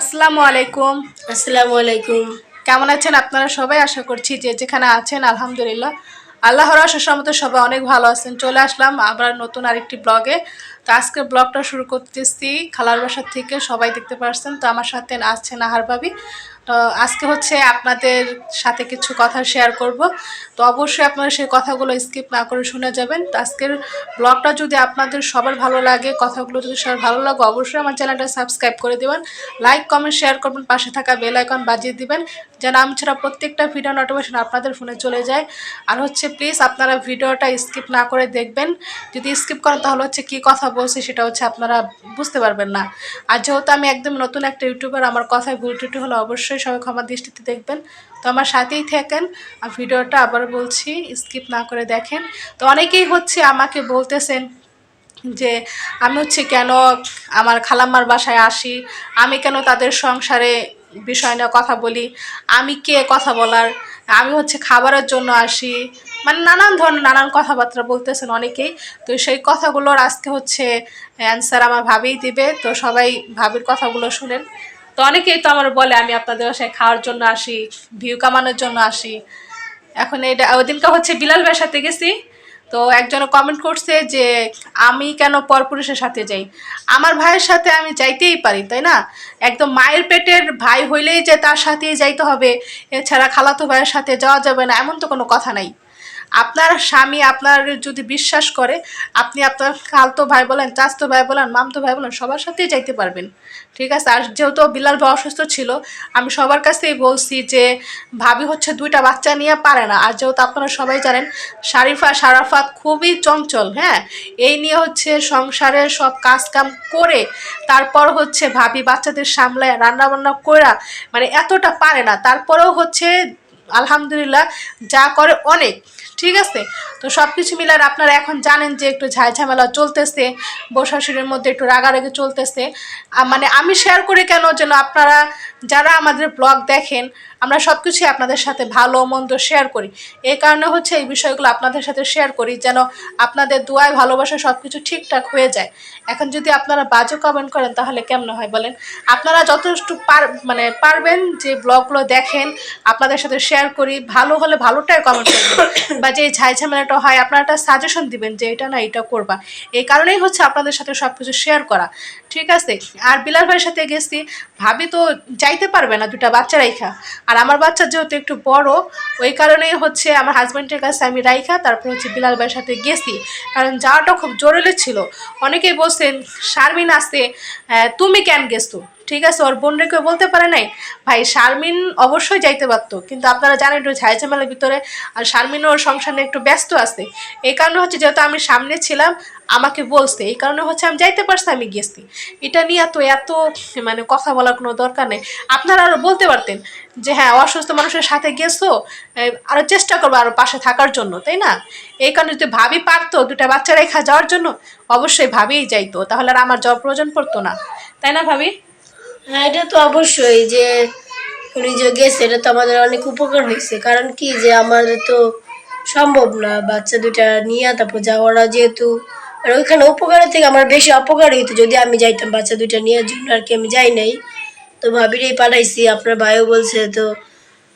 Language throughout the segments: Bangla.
আসসালামু আলাইকুম। আসসালামু আলাইকুম। কেমন আছেন আপনারা? সবাই আশা করছি যে যেখানে আছেন আলহামদুলিল্লাহ। আল্লাহর আশাসমত সবাই অনেক ভালো আছেন। চলে আসলাম আবার নতুন আরেকটি ব্লগে। তো আজকে ব্লগটা শুরু করতেছি খালার বাসার থেকে। সবাই দেখতে পারছেন। তো আমার সাথে আছে আহার ভাবি। তো আজকে হচ্ছে আপনাদের সাথে কিছু কথা শেয়ার করব। তো অবশ্যই আপনারা সেই কথাগুলো স্কিপ না করে শুনে যাবেন। তো আজকের ব্লগটা যদি আপনাদের সবার ভালো লাগে, কথাগুলো যদি সবার ভালো লাগে, অবশ্যই আমার চ্যানেলটা সাবস্ক্রাইব করে দেবেন। লাইক কমেন্ট শেয়ার করবেন, পাশে থাকা বেল আইকন বাজিয়ে দিবেন। যেন আমি ছাড়া প্রত্যেকটা ভিডিও নোটিফিকেশন আপনাদের ফোনে চলে যায়। আর হচ্ছে প্লিজ আপনারা ভিডিওটা স্কিপ না করে দেখবেন। যদি স্কিপ করেন তাহলে হচ্ছে কী কথা বলছি সেটা হচ্ছে আপনারা বুঝতে পারবেন না। আর যেহেতু আমি একদম নতুন একটা ইউটিউবার আমার কথায় ভুল টুটি হলে অবশ্যই সবাই ক্ষমা দৃষ্টিতে দেখবেন। তো আমার সাথেই থাকেন। আর ভিডিওটা আবার বলছি স্কিপ না করে দেখেন। তো অনেকেই হচ্ছে আমাকে বলতেছেন যে, আমি হচ্ছে কেন আমার খালাম্মার বাসায় আসি? আমি কেন তাদের সংসারে বিষয় নিয়ে কথা বলি, আমি কে কথা বলার, আমি হচ্ছে খাবারের জন্য আসি মানে নানান ধরনের নানান কথাবার্তা বলতেছেন অনেকেই, তো সেই কথাগুলোর আজকে হচ্ছে অ্যান্সার আমার ভাবেই দিবে, তো সবাই ভাবির কথাগুলো শুনেন। তো অনেকেই তো আমার বলে, আমি আপনাদের বাসায় খাওয়ার জন্য আসি, ভিউ কামানোর জন্য আসি। এখন এটা ওদিনকে হচ্ছে বিলাল সাথে গেছি তো একজন কমেন্ট করছে যে, আমি কেন পরপুরুষের সাথে যাই? আমার ভাইয়ের সাথে আমি যাইতেই পারি, তাই না? একদম মায়ের পেটের ভাই হইলেই যে তার সাথেই যাইতে হবে। এছাড়া খালাতো ভাইয়ের সাথে যাওয়া যাবে না, এমন তো কোনো কথা নাই। আপনার স্বামী আপনার যদি বিশ্বাস করে, আপনি আপনার খালতো ভাই বলেন, চাচতো ভাই বলেন, মামতো ভাই বলেন, সবার সাথেই যাইতে পারবেন। ঠিক আছে? আর যেহেতু বিলাল ভাই অসুস্থ ছিল, আমি সবার কাছেই বলছি যে, ভাবি হচ্ছে দুইটা বাচ্চা নিয়ে পারে না। আর যেহেতু আপনারা সবাই জানেন শারিফা সারাফাত খুবই চঞ্চল হ্যাঁ? এই নিয়ে হচ্ছে সংসারে সব কাজ কাম করে, তারপর হচ্ছে ভাবি বাচ্চাদের সামলায় রান্না বান্না করা মানে এতটা পারে না। তারপরেও হচ্ছে আলহামদুলিল্লাহ, যা করে অনেক, ঠিক আছে? তো সব কিছু মিলার আপনারা এখন জানেন যে একটু ঝামেলা চলতেছে বসাশুরের মধ্যে একটু রাগারাগি চলতেছে। মানে আমি শেয়ার করি কেন? যেন আপনারা, যারা আমাদের ব্লগ দেখেন আমরা সব কিছুই আপনাদের সাথে ভালো, মন্দ শেয়ার করি। এই কারণে হচ্ছে এই বিষয়গুলো আপনাদের সাথে শেয়ার করি, যেন আপনাদের দোয়ায় ভালোবাসা সব কিছু ঠিকঠাক হয়ে যায়। এখন যদি আপনারা বাজে কমেন্ট করেন, তাহলে কেমন হয় বলেন? আপনারা যথেষ্ট পার মানে পারবেন যে ব্লগগুলো দেখেন, আপনাদের সাথে শেয়ার করি। ভালো হলে ভালোটাই কমেন্ট করবেন। বা যে ঝাই ঝামেলাটা হয়, আপনারা একটা সাজেশন দিবেন যে এটা না, এটা করবা। এই কারণেই হচ্ছে আপনাদের সাথে সব কিছু শেয়ার করা। ঠিক আছে? আর বিলাল ভাইয়ের সাথে গেছি। ভাবি তো যাইতে পারবে না দুটা বাচ্চা রাইখা। আর আমার বাচ্চা যেহেতু একটু বড়, ওই কারণেই হচ্ছে আমার হাজব্যান্ডের কাছে আমি রাইখা, তারপর হচ্ছে বিলাল ভাইয়ের সাথে গেছি। কারণ যাওয়াটা খুব জরুরি ছিল। অনেকেই বলছেন, শারমিন আসতে তুমি কেন গেছো? ঠিক আছে, ওর বোন রেখে বলতে পারে নাই? ভাই, শারমিন অবশ্যই যাইতে পারতো কিন্তু আপনারা জানেন একটু ঝাই ঝামেলার ভিতরে আর শারমিনও ওর সংসারে একটু ব্যস্ত আছে। এই কারণে হচ্ছে যেহেতু আমি সামনে ছিলাম, আমাকে বলছে। এই কারণে হচ্ছে আমি যাইতে পারছি আমি গেছি। এটা নিয়ে এত এত মানে কথা বলার কোনো দরকার নেই। আপনারা আরও বলতে পারতেন যে হ্যাঁ অসুস্থ মানুষের সাথে গেছো আরও চেষ্টা করব আরও পাশে থাকার জন্য, তাই না? এই কারণে যদি ভাবি পারতো দুটা বাচ্চা রেখা যাওয়ার জন্য, অবশ্যই ভাবিই যাইতো। তাহলে আর আমার যাওয়ার প্রয়োজন পড়তো না। তাই না ভাবি? হ্যাঁ এটা তো অবশ্যই যে উনি যে গেছে, এটা তো আমাদের অনেক উপকার হয়েছে। কারণ কি যে আমাদের তো সম্ভব না বাচ্চা দুটা নিয়ে, তারপর যাওয়ারা যেহেতু, আর ওইখানে উপকারের থেকে আমার বেশি অপকার হইতো। যদি আমি যাইতাম বাচ্চা দুইটা নেওয়ার জন্য আর কি আমি যাই নাই। তো ভাবিরেই পাঠাইছি, আপনার ভাইও বলছে, তো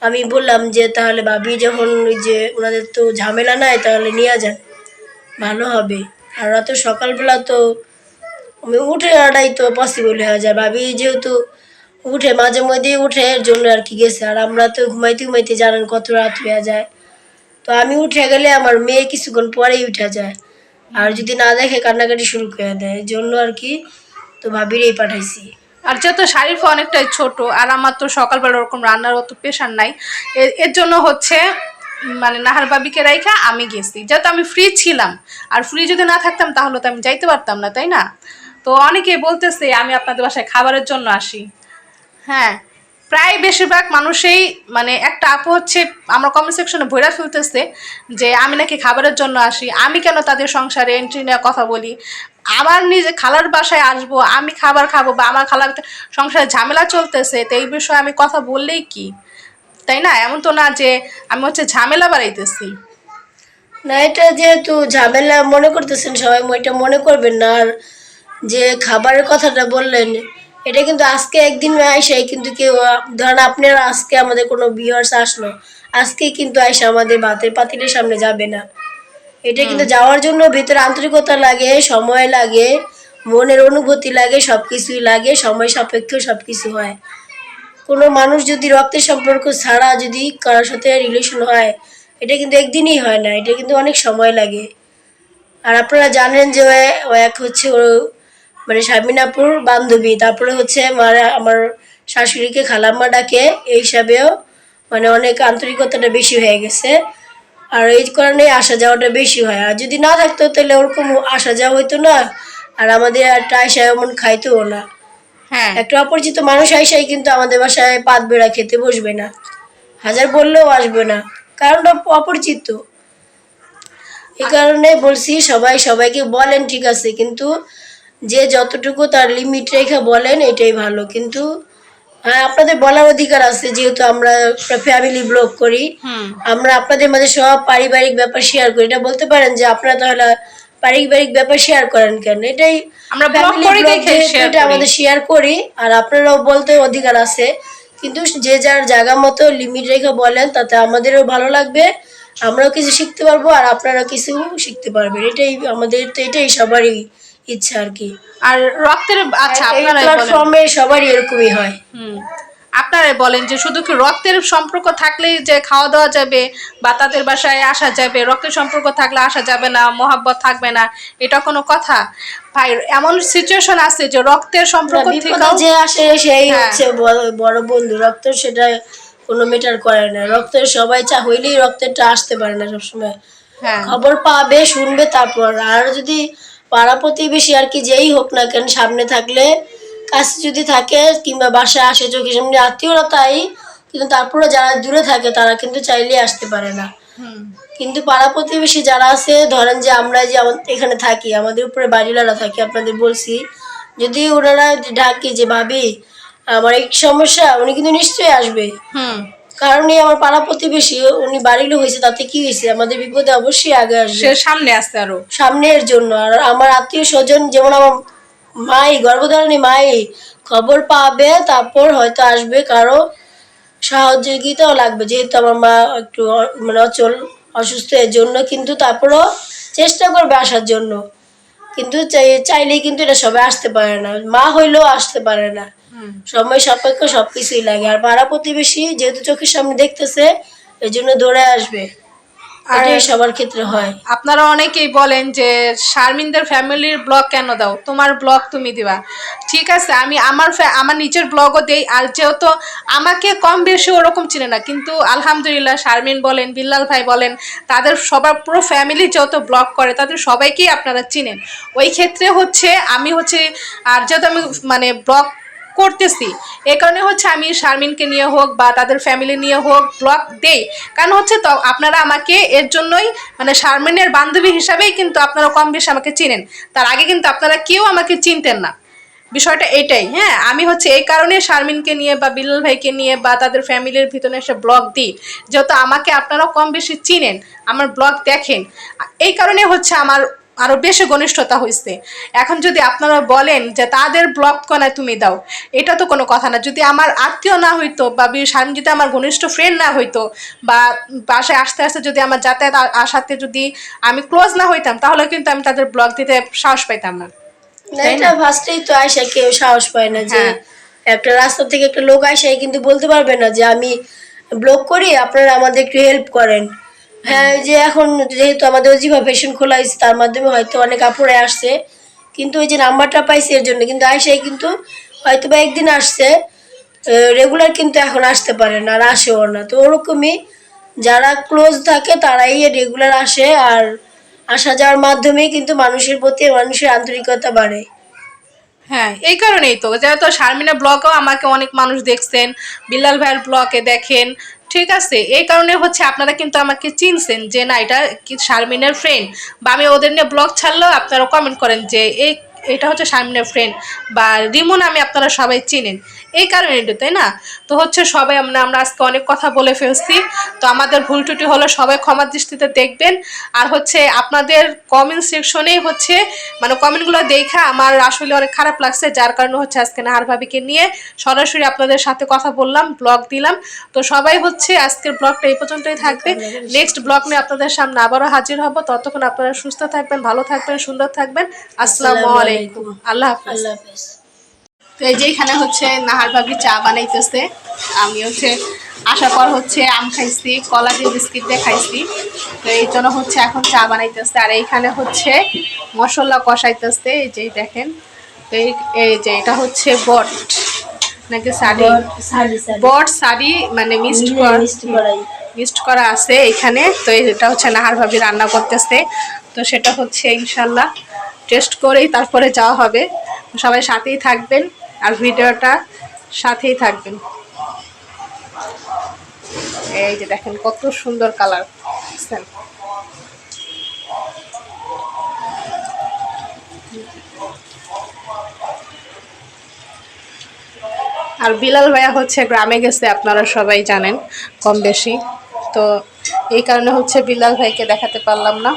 আমি বললাম যে তাহলে ভাবি যখন ওই যে ওনাদের তো ঝামেলা নাই, তাহলে নিয়ে যান। ভালো হবে। আর ওরা তো সকালবেলা তো আমি উঠে আড়াই তো পসিবল হয়ে যায় ভাবি, যেহেতু উঠে মাঝে মধ্যে উঠে এর জন্য আর কি গেছে। আর আমরা তো ঘুমাইতে ঘুমাইতে জানেন কত রাত হয়ে যায়। তো আমি উঠে গেলে আমার মেয়ে কিছুক্ষণ পরেই উঠে যায়। আর যদি না দেখে কান্নাকাটি শুরু করে দেয় এই জন্য আর কি তো ভাবিরেই পাঠাইছি। আর যেহেতু শারিফা অনেকটাই ছোট, আর আমার তো সকালবেলা ওরকম রান্নার অত প্রেশার নাই এর জন্য হচ্ছে মানে নাহার বাবিকে রাইখা আমি গেছি। যেহেতু আমি ফ্রি ছিলাম, আর ফ্রি যদি না থাকতাম তাহলে তো আমি যাইতে পারতাম না, তাই না? তো অনেকে বলতেছে আমি আপনাদের বাসায় খাবারের জন্য আসি। হ্যাঁ। প্রায় বেশিরভাগ মানুষেই মানে একটা আপু হচ্ছে আমার কমেন্ট সেকশনে ভৈরা ফেলতেছে যে আমি নাকি খাবারের জন্য আসি। আমি কেন তাদের সংসারে এন্ট্রি নেওয়া কথা বলি? আমার নিজে খালার বাসায় আসব আমি খাবার খাব বা আমার খালার সংসারে ঝামেলা চলতেছে তো এই বিষয়ে আমি কথা বললেই কি? তাই না? এমন তো না যে আমি হচ্ছে ঝামেলা বাড়াইতেছি। না এটা যেহেতু ঝামেলা মনে করতেছেন সবাই এটা মনে করবেন না। আর যে খাবারের কথাটা বললেন এটা কিন্তু আজকে একদিন আইসা কিন্তু কেউ ধরেন আপনারা আজকে আমাদের কোনো ভিউয়ার্স আসলো আজকে কিন্তু আইসা আমাদের ভাতের পাতিলের সামনে যাবে না। এটা কিন্তু যাওয়ার জন্য ভিতরে আন্তরিকতা লাগে সময় লাগে মনের অনুভূতি লাগে সব কিছুই লাগে সময় সাপেক্ষ সব কিছু হয়। কোনো মানুষ যদি রক্তের সম্পর্ক ছাড়া যদি কারোর সাথে রিলেশন হয় এটা কিন্তু একদিনই হয় না এটা কিন্তু অনেক সময় লাগে। আর আপনারা জানেন যে এক হচ্ছে ও মানে শামিনাপুর বান্ধবী তারপরে হচ্ছে আমার আমার শাশুড়িকে খালাম্মা ডাকে এই হিসাবেও মানে অনেক আন্তরিকতাটা বেশি হয়ে গেছে। আর এই কারণে আসা যাওয়াটা বেশি হয়। আর যদি না থাকতো তাহলে ওরকম আসা যাওয়া হইতো না আর আমাদের একটা আয়সা এমন খাইতেও না। হ্যাঁ। একটা অপরিচিত মানুষ আইসাই কিন্তু আমাদের বাসায় পাত বেড়া খেতে বসবে না। হাজার বললেও আসবে না কারণটা অপরিচিত। এই কারণে বলছি সবাই সবাইকে বলেন ঠিক আছে কিন্তু যে যতটুকু তার লিমিট রেখে বলেন এটাই ভালো। কিন্তু হ্যাঁ আপনাদের বলার অধিকার আছে যেহেতু আমরা ফ্যামিলি ব্লগ করি। আমরা আপনাদের মাঝে সব পারিবারিক ব্যাপার শেয়ার করি। এটা বলতে পারেন যে আপনারা তাহলে পারিবারিক ব্যাপার শেয়ার করেন কেন? এটাই আমরা করি দেখে এটা আমাদের শেয়ার করি আর আপনারাও বলতে অধিকার আছে। কিন্তু যে যার জায়গা মতো লিমিট রেখে বলেন তাতে আমাদেরও ভালো লাগবে আমরাও কিছু শিখতে পারব আর আপনারাও কিছু শিখতে পারবেন। এটাই আমাদের তো এটাই সবারই ইচ্ছা আর কি। আর রক্তের আচ্ছা প্ল্যাটফর্মে সবারই এরকমই হয়। হুম আপনারাই বলেন যে শুধু কি রক্তের সম্পর্ক থাকলেই যে খাওয়া দাওয়া যাবে বা তাদের বাসায় আসা যাবে রক্তের সম্পর্ক থাকলে আসা যাবে না মহাব্বত থাকবে না এটা কোনো কথা? ভাই এমন সিচুয়েশন আছে যে রক্তের সম্পর্ক থেকেও যে আসে সেই হ্যাঁ। হচ্ছে বড়- বড় বন্ধু রক্ত সেটা কোনো মেটার করে না। রক্তের সবাই চা হইলেই রক্তেরটা আসতে পারে না সবসময়। হ্যাঁ। খবর পাবে শুনবে তারপর। আর যদি পাড়া প্রতিবেশী আর কি যেই হোক না কেন সামনে থাকলে কাছে যদি থাকে কিংবা বাসায় আসে চোখের সামনে আত্মীয়রা তাই কিন্তু তারপরে যারা দূরে থাকে তারা কিন্তু চাইলেই আসতে পারে না। কিন্তু পাড়া প্রতিবেশী যারা আছে ধরেন যে আমরা যে এখানে থাকি আমাদের উপরে বাড়িওয়ালা থাকি আপনাদের বলছি যদি ওনারা ডাকি যে ভাবি আমার এই সমস্যা উনি কিন্তু নিশ্চয়ই আসবে। হুম। কারণ আমার পাড়া প্রতিবেশী উনি বাড়ির লোক হয়েছে তাতে কি হয়েছে? আমাদের বিপদে অবশ্যই আগে আসবে। সামনে আসতে আরও। সামনের জন্য। আর আমার আত্মীয় স্বজন যেমন আমার মাই গর্ভধারণী মাই খবর পাবে তারপর হয়তো আসবে কারও সহযোগিতাও লাগবে। যেহেতু আমার মা একটু মানে অচল অসুস্থ এর জন্য কিন্তু তারপরও চেষ্টা করবে আসার জন্য। কিন্তু চাই- চাইলেই কিন্তু এটা সবাই আসতে পারে না। মা হইলেও আসতে পারে না। সময় সাপেক্ষ সব কিছুই লাগে। আর পাড়া প্রতিবেশী যেহেতু চোখের সামনে দেখতেছে এই জন্য দৌড়ে আসবে। আর- সবার ক্ষেত্রে হয়। আপনারা অনেকেই বলেন যে শারমিনদের ফ্যামিলির ব্লগ কেন দাও? তোমার ব্লগ তুমি দিবা। ঠিক আছে আমি আমার আমার নিজের ব্লগও দেই আর যেহেতু আমাকে কম বেশি ওরকম চিনে না কিন্তু আলহামদুলিল্লাহ শারমিন বলেন বিল্লাল ভাই বলেন তাদের সবার পুরো ফ্যামিলি যেহেতু ব্লগ করে তাদের সবাইকেই আপনারা চিনেন। ওই ক্ষেত্রে হচ্ছে আমি হচ্ছে আর যেহেতু আমি মানে ব্লগ করতেছি। এই কারণে হচ্ছে আমি শারমিনকে নিয়ে হোক বা তাদের ফ্যামিলি নিয়ে হোক ব্লগ দেই। কারণ হচ্ছে তো আপনারা আমাকে এর জন্যই মানে শারমিনের বান্ধবী হিসাবেই কিন্তু আপনারা কম বেশি আমাকে চিনেন। তার আগে কিন্তু আপনারা কেউ আমাকে চিনতেন না। বিষয়টা এটাই হ্যাঁ? আমি হচ্ছে এই কারণে শারমিনকে নিয়ে বা বিল্লাল ভাইকে নিয়ে বা তাদের ফ্যামিলির ভিতরে এসে ব্লগ দিই। যেহেতু আমাকে আপনারা কম বেশি চিনেন, আমার ব্লগ দেখেন। এই কারণে হচ্ছে আমার আরও বেশি ঘনিষ্ঠতা হয়েছে এখন যদি আপনারা বলেন যে তাদের ব্লগ কনায় তুমি দাও এটা তো কোনো কথা না। যদি আমার আত্মীয় না হইতো বা স্বামী যদি আমার ঘনিষ্ঠ ফ্রেন্ড না হইতো বা বাসায় আসতে আসতে যদি আমার যাতায়াত আসাতে যদি আমি ক্লোজ না হইতাম তাহলে কিন্তু আমি তাদের ব্লগ দিতে সাহস পাইতাম না। এটা ফার্স্টেই তো আয়সা কেউ সাহস পায় না যে হ্যাঁ। একটা রাস্তা থেকে একটা লোক আয়সাই কিন্তু বলতে পারবে না যে আমি ব্লগ করি আপনারা আমাদের একটু হেল্প করেন। হ্যাঁ যে এখন যেহেতু আমাদের অজিভা ফ্যাশন খোলা হয়েছে, তার মাধ্যমে হয়তো অনেক আপুরে আসছে। কিন্তু ওই যে নাম্বারটা পাইছে এর জন্য, কিন্তু আয়সাই কিন্তু হয়তো বা একদিন আসছে রেগুলার কিন্তু এখন আসতে পারে না আর আসেও না। তো ওরকমই যারা ক্লোজ থাকে, তারাই রেগুলার আসে আর আসা যাওয়ার মাধ্যমেই কিন্তু মানুষের প্রতি মানুষের আন্তরিকতা বাড়ে। হ্যাঁ এই কারণেই তো। যেহেতু শারমিনের ব্লগও আমাকে অনেক মানুষ দেখছেন বিল্লাল ভাইয়ের ব্লগে দেখেন ঠিক আছে, এই কারণে হচ্ছে আপনারা কিন্তু আমাকে চিনছেন যে না, এটা কি শারমিনের ফ্রেন্ড বা আমি ওদের নিয়ে ব্লগ ছাড়লেও আপনারা কমেন্ট করেন যে, এই, এটা হচ্ছে শারমিনের ফ্রেন্ড বা রিমু নামে আপনারা সবাই চিনেন। এই কারণে তাই না? তো হচ্ছে সবাই আমরা আমরা আজকে অনেক কথা বলে ফেলছি। তো আমাদের ভুল ত্রুটি হলো সবাই ক্ষমা দৃষ্টিতে দেখবেন। আর হচ্ছে আপনাদের কমেন্ট সেকশনেই হচ্ছে মানে কমেন্টগুলো দেখা আমার আসলে অনেক খারাপ লাগছে। যার কারণে হচ্ছে আজকে নাহার ভাবিকে নিয়ে সরাসরি আপনাদের সাথে কথা বললাম ব্লগ দিলাম। তো সবাই হচ্ছে আজকের ব্লগটা এই পর্যন্তই থাকবে। নেক্সট ব্লগ নিয়ে আপনাদের সামনে আবারও হাজির হব। ততক্ষণ আপনারা সুস্থ থাকবেন ভালো থাকবেন সুন্দর থাকবেন। আসসালামু আলাইকুম। আল্লাহ হাফেজ। তো এই যে এখানে হচ্ছে নাহার ভাবি চা বানাইতেছে আমি হচ্ছে আসার পর হচ্ছে আম খাইছি কলা দিয়ে বিস্কিট দিয়ে খাইছি। তো এই জন্য হচ্ছে এখন চা বানাইতেছে। আর এইখানে হচ্ছে মশলা কষাইতেছে এই যে দেখেন। তো এই এই যে এটা হচ্ছে বট নাকি শাড়ি বট শাড়ি মানে মিক্সড মিক্সড করা আছে এখানে। তো এটা হচ্ছে নাহার ভাবি রান্না করতেছে। তো সেটা হচ্ছে ইনশাল্লাহ টেস্ট করেই তারপরে যাওয়া হবে। সবাই সাথেই থাকবেন। আর ভিডিওটা সাথেই থাকবেন। এই যে দেখেন কত সুন্দর কালার, বুঝছেন? আর বিলাল ভাইয়া হচ্ছে গ্রামে গেছে, আপনারা সবাই জানেন কম বেশি। তো এই কারণে হচ্ছে বিলাল ভাইকে দেখাতে পারলাম না।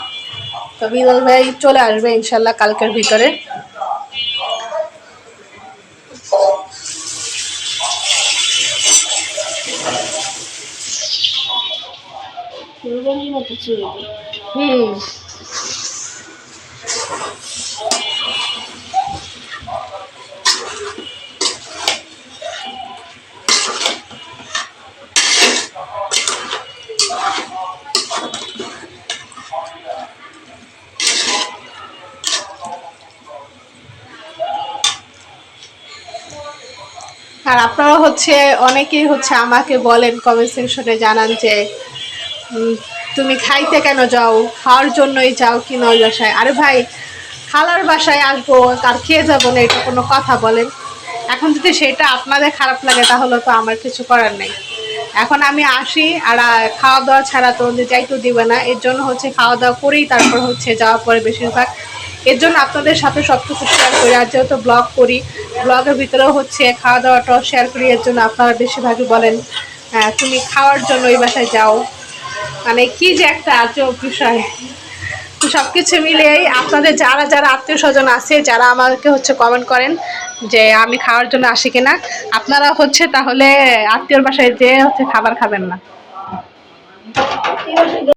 তো বিলাল ভাই চলে আসবে ইনশাল্লাহ কালকের ভিতরে। ফুলবাড়ির মতো হুম আর আপনারা হচ্ছে অনেকেই হচ্ছে আমাকে বলেন কমেন্ট সেকশনে জানান যে তুমি খাইতে কেন যাও? খাওয়ার জন্যই যাও কি নয় বাসায়? আরে ভাই, খালার বাসায় আসব, তার খেয়ে যাব না, এটা কোনো কথা বলেন। এখন যদি সেটা আপনাদের খারাপ লাগে, তাহলে তো আমার কিছু করার নেই। এখন আমি আসি, আর খাওয়া দাওয়া ছাড়া তো যাইতেও দিবে না। এর জন্য হচ্ছে খাওয়া দাওয়া করেই তারপর হচ্ছে যাওয়ার পরে বেশিরভাগ। এর জন্য আপনাদের সাথে সব কিছু শেয়ার করি, আর যেহেতু ব্লগ করি ব্লগের ভিতরেও হচ্ছে খাওয়া দাওয়াটাও শেয়ার করি, এর জন্য আপনারা বেশিরভাগই বলেন তুমি খাওয়ার জন্য ওই বাসায় যাও। মানে কি যে একটা আজব বিষয়। তো সব কিছু মিলিয়েই আপনাদের যারা যারা আত্মীয় স্বজন আছে, যারা আমাকে হচ্ছে কমেন্ট করেন যে আমি খাওয়ার জন্য আসি কিনা, আপনারা হচ্ছে তাহলে আত্মীয়র বাসায় যেয়ে হচ্ছে খাবার খাবেন না।